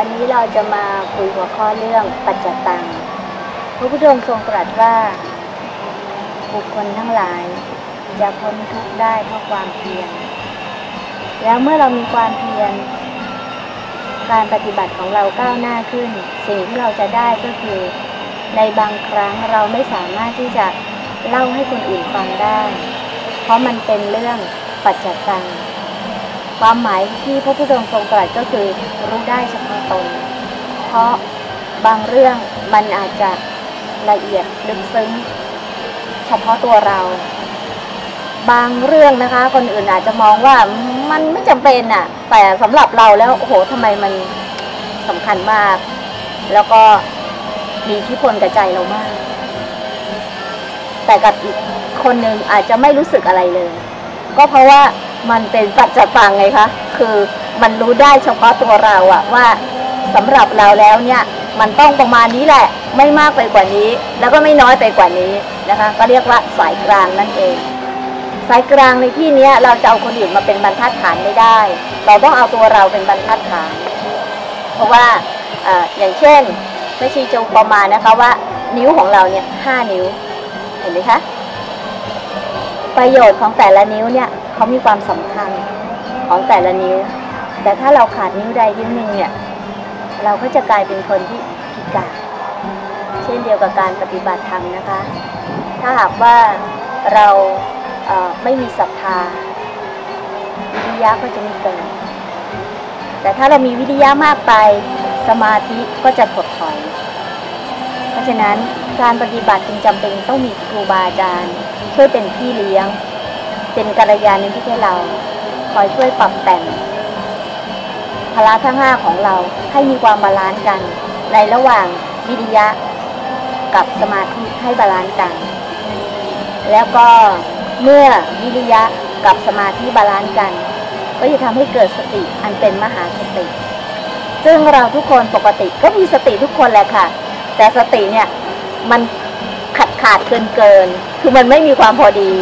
วันนี้เราจะมาคุยหัวข้อเรื่องปัจจตัง พระพุทธองค์ทรงตรัสว่า บุคคลทั้งหลายจะพ้นทุกข์ได้เพราะความเพียร แล้วเมื่อเรามีความเพียร การปฏิบัติของเราก้าวหน้าขึ้น สิ่งที่เราจะได้ก็คือ ในบางครั้งเราไม่สามารถที่จะเล่าให้คนอื่นฟังได้ เพราะมันเป็นเรื่องปัจจตัง ความหมายที่พระพุทธองค์ทรงตรัสก็คือรู้ได้เฉพาะตน เพราะบางเรื่องมันอาจจะละเอียดลึกซึ้ง เฉพาะตัวเรา บางเรื่องนะคะ คนอื่นอาจจะมองว่ามันไม่จำเป็นอะแต่สำหรับเราแล้วโอ้โหทำไมมันสำคัญมาก แล้วก็มีอิทธิพลกับใจเรามาก แต่กับอีกคนหนึ่งอาจจะไม่รู้สึกอะไรเลย ก็เพราะว่า มันเป็นปัจจตังไงคะ คือมันรู้ได้เฉพาะตัวเราอะว่าสำหรับเราแล้วเนี่ยมันต้องประมาณนี้แหละ ไม่มากไปกว่านี้ แล้วก็ไม่น้อยไปกว่านี้นะคะ ก็เรียกว่าสายกลางนั่นเอง สายกลางในที่นี้เราจะเอาคนอื่นมาเป็นบรรทัดฐานไม่ได้ เราต้องเอาตัวเราเป็นบรรทัดฐาน เพราะว่าออย่างเช่นแม่ชีจะประมาณนะคะว่านิ้วของเราเนี่ยห้านิ้ว เห็นไหมคะ ประโยชน์ของแต่ละนิ้วเนี่ย เขามีความสำคัญของแต่ละนิ้ว แต่ถ้าเราขาดนิ้วใดนิ้วหนึ่งเนี่ย เราก็จะกลายเป็นคนที่พิการเช่นเดียวกับการปฏิบัติธรรมนะคะ ถ้าหากว่าเราเไม่มีศรัทธา วิริยะก็จะไม่เกิดแต่ถ้าเรามีวิริยะมากไปสมาธิก็จะถดถอย เพราะฉะนั้นการปฏิบัติจึงจำเป็นต้องมีครูบาอาจารย์ ช่วยเป็นพี่เลี้ยง เป็นกัลยาณมิตรให้เรา คอยช่วยปรับแต่งพละทั้งห้าของเราให้มีความบาลานซ์กัน ในระหว่างวิริยะกับสมาธิให้บาลานซ์กัน แล้วก็เมื่อวิริยะกับสมาธิบาลานซ์กัน ก็จะทำให้เกิดสติอันเป็นมหาสติ ซึ่งเราทุกคนปกติก็มีสติทุกคนแหละค่ะ แต่สติเนี่ยมันขาดขาดเกินเกิน คือมันไม่มีความพอดี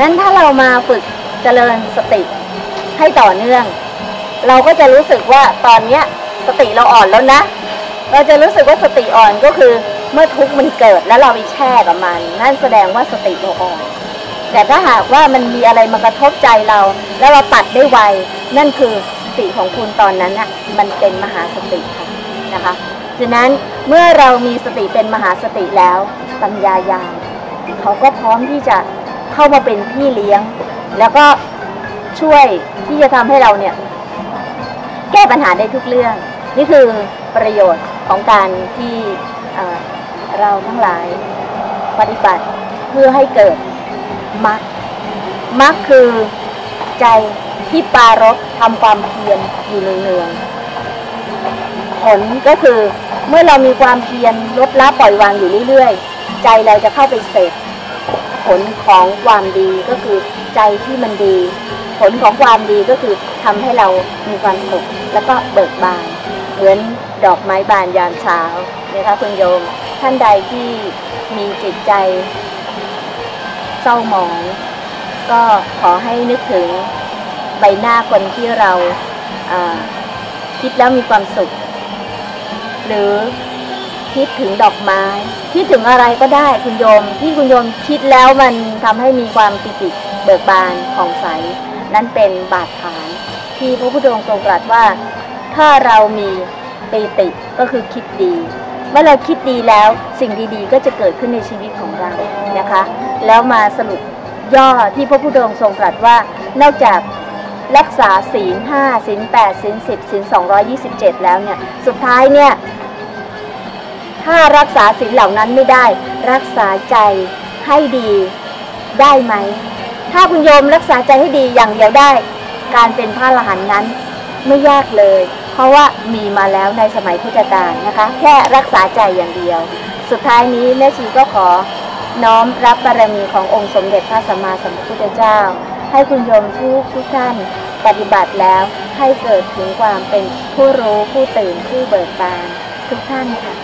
นั้นถ้าเรามาฝึกเจริญสติให้ต่อเนื่อง เราก็จะรู้สึกว่าตอนเนี้ยสติเราอ่อนแล้วนะ เราจะรู้สึกว่าสติอ่อนก็คือเมื่อทุกข์มันเกิดแล้วเราไปแช่กับมัน นั่นแสดงว่าสติเราอ่อน แต่ถ้าหากว่ามันมีอะไรมากระทบใจเรา แล้วเราตัดได้ไว นั่นคือสติของคุณตอนนั้นน่ะมันเป็นมหาสติค่ะนะคะฉะนั้นเมื่อเรามีสติเป็นมหาสติแล้วปัญญายาณเขาก็พร้อมที่จะ เข้ามาเป็นพี่เลี้ยง แล้วก็ช่วยที่จะทำให้เราเนี่ย แก้ปัญหาได้ทุกเรื่อง นี่คือประโยชน์ของการที่เราทั้งหลายปฏิบัติเพื่อให้เกิดมรรคมรรคคือใจที่ปารบทำความเพียรอยู่เนืองๆผลก็คือเมื่อเรามีความเพียรลดละปล่อยวางอยู่เรื่อยๆ ใจเราจะเข้าไปเสพ ผลของความดีก็คือใจที่มันดี ผลของความดีก็คือทำให้เรามีความสุขแล้วก็เบิกบาน เหมือนดอกไม้บานยามเช้านะคะคุณโยม ท่านใดที่มีจิตใจ เศร้าหมอง ก็ขอให้นึกถึงใบหน้าคนที่เราอ่าคิดแล้วมีความสุข หรือ คิดถึงดอกไม้ คิดถึงอะไรก็ได้คุณโยม ที่คุณโยมคิดแล้วมันทำให้มีความปิติเบิกบานผ่องใส นั่นเป็นบาดฐาน ที่พระพุทธองค์ทรงตรัสว่า ถ้าเรามีปิติก็คือคิดดีเมื่อเราคิดดีแล้วสิ่งดีๆ ก็จะเกิดขึ้นในชีวิตของเรานะคะ แล้วมาสรุปย่อที่พระพุทธองค์ทรงตรัสว่า นอกจากรักษาศีลห้าศีลแปดศีลสิบศีลสองยี่สิบเจ็ดแล้วเนี่ย สุดท้ายเนี่ย ถ้ารักษาศีลเหล่านั้นไม่ได้ รักษาใจให้ดีได้ไหม ถ้าคุณโยมรักษาใจให้ดีอย่างเดียวได้ การเป็นพระอรหันต์นั้นไม่ยากเลย เพราะว่ามีมาแล้วในสมัยพุทธกาลนะคะ แค่รักษาใจอย่างเดียว สุดท้ายนี้แม่ชีก็ขอน้อมรับบารมีขององค์สมเด็จพระสัมมาสัมพุทธเจ้า ให้คุณโยมทุกทุกท่านปฏิบัติแล้วให้เกิดถึงความเป็นผู้รู้ผู้ตื่นผู้เบิกบานทุกท่านค่ะ